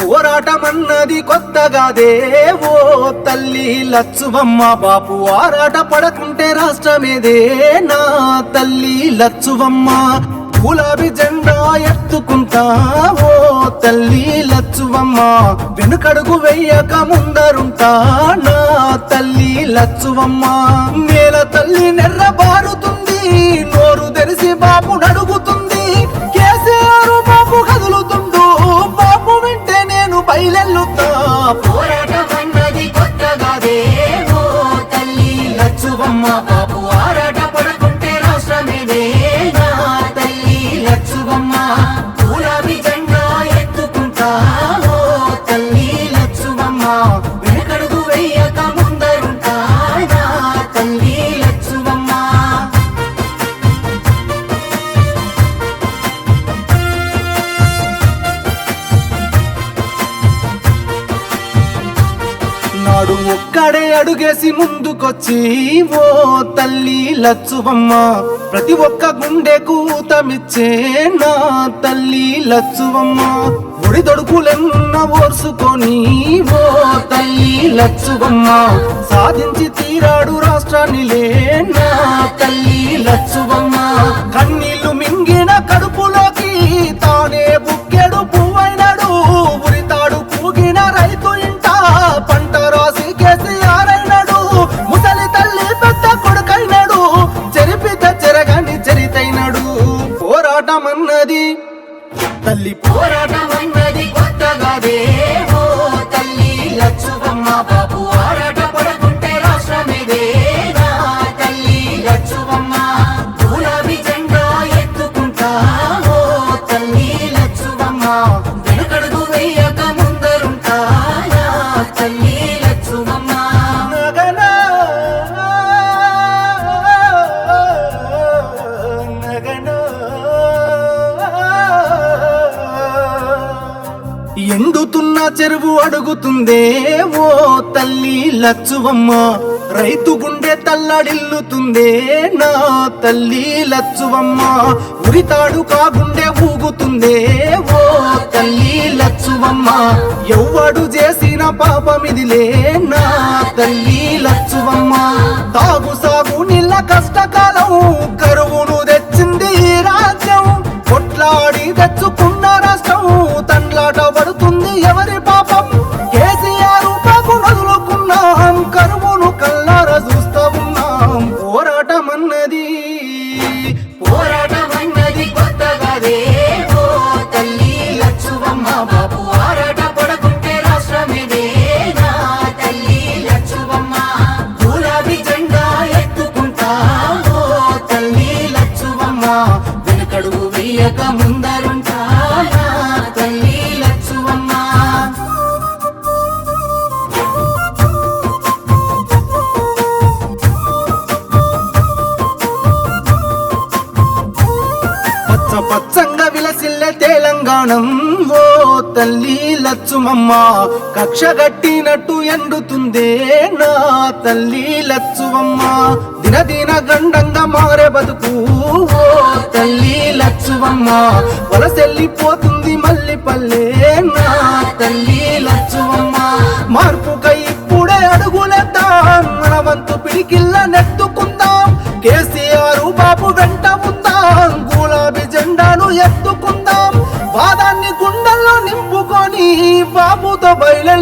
పోరాటమన్నది కొత్తగాదే ఓ తల్లి లచ్చువమ్మ బాపు ఆరాట పడకుంటే రాష్ట్రమేదే నా తల్లి లచ్చువమ్మ. గులాబీ జెండా ఎత్తుకుంటా ఓ తల్లి లచ్చువమ్మ. వెనుకడుగు వెయ్యక ముందరుంటా నా తల్లి లచ్చువమ్మ. నేల తల్లి నెర్ర బారుతుంది తెరిసి బాపు నడుగుతుంది. కేసీఆర్ బాపు కదులుతుండు. బాపు వింటే నేను బయలెల్లుతా పోరాటమన్నది కొత్తగాదే ఓ తల్లి లచ్చువమ్మ ఒక్కడే అడుగేసి ముందుకొచ్చి ఓ తల్లి లచ్చువమ్మ ప్రతి ఒక్క గుండె కూతమిచ్చే నా తల్లి లచ్చువమ్మ. ఒడి దొడుకులెన్న ఓర్చుకొని ఓ తల్లి లచ్చువమ్మ సాధించి తీరాడు రాష్ట్రాన్ని నా తల్లి లచ్చువమ్మ. పోరాటమన్నది. తల్లి పోరాటమన్నది కొత్తగాదే ఓ తల్లి లచ్చువమ్మ బాబు ఆరాట పడుకుంటే రాష్ట్రమేదే తల్లి లచ్చువమ్మ. గులాబీ జెండా ఎత్తుకుంటా ఓ తల్లి లచ్చువమ్మ. చెరువు అడుగుతుందే ఓ తల్లి లచ్చువమ్మ. రైతు గుండె తల్లడిల్లుతుందే నా తల్లి లచ్చువమ్మ. ఉరితాడు కాగుండె ఊగుతుందే ఓ తల్లి లచ్చువమ్మ. ఎవ్వడు చేసిన పాపమిదిలే నా తల్లి లచ్చువమ్మ. తాగు సాగు నీళ్ళ కష్టకాలం కరువును తెచ్చింది ఈ రాజ్యం. కొట్లాడి తెచ్చుకున్న రాష్ట్రం తండ్లాట పడుతుంది ఎవరి వెనుకడుగు వేయక ముందరుంటా. తల్లి లచ్చువమ్మ. పచ్చ విలసిల్లే తెలంగాణం. ఓ తల్లి లచ్చుమమ్మ కక్ష గట్టినట్టు ఎండుతుందే నా తల్లి లచ్చువమ్మ దినదిన గండంగా మారే బతుకు ఓ తల్లి లచ్చువమ్మ వలసెల్లిపోతుంది మళ్ళీ పల్లె నా తల్లి లచ్చువమ్మ మార్పుకై ఇప్పుడే అడుగులేద్దాం మన వంతు పిడికిల్ల నెత్తుకుందాం. కేసీఆర్ బాబు వెంట ఎత్తుకుందాం. వాదాన్ని గుండెల్లో నింపుకొని బాబుతో బయలు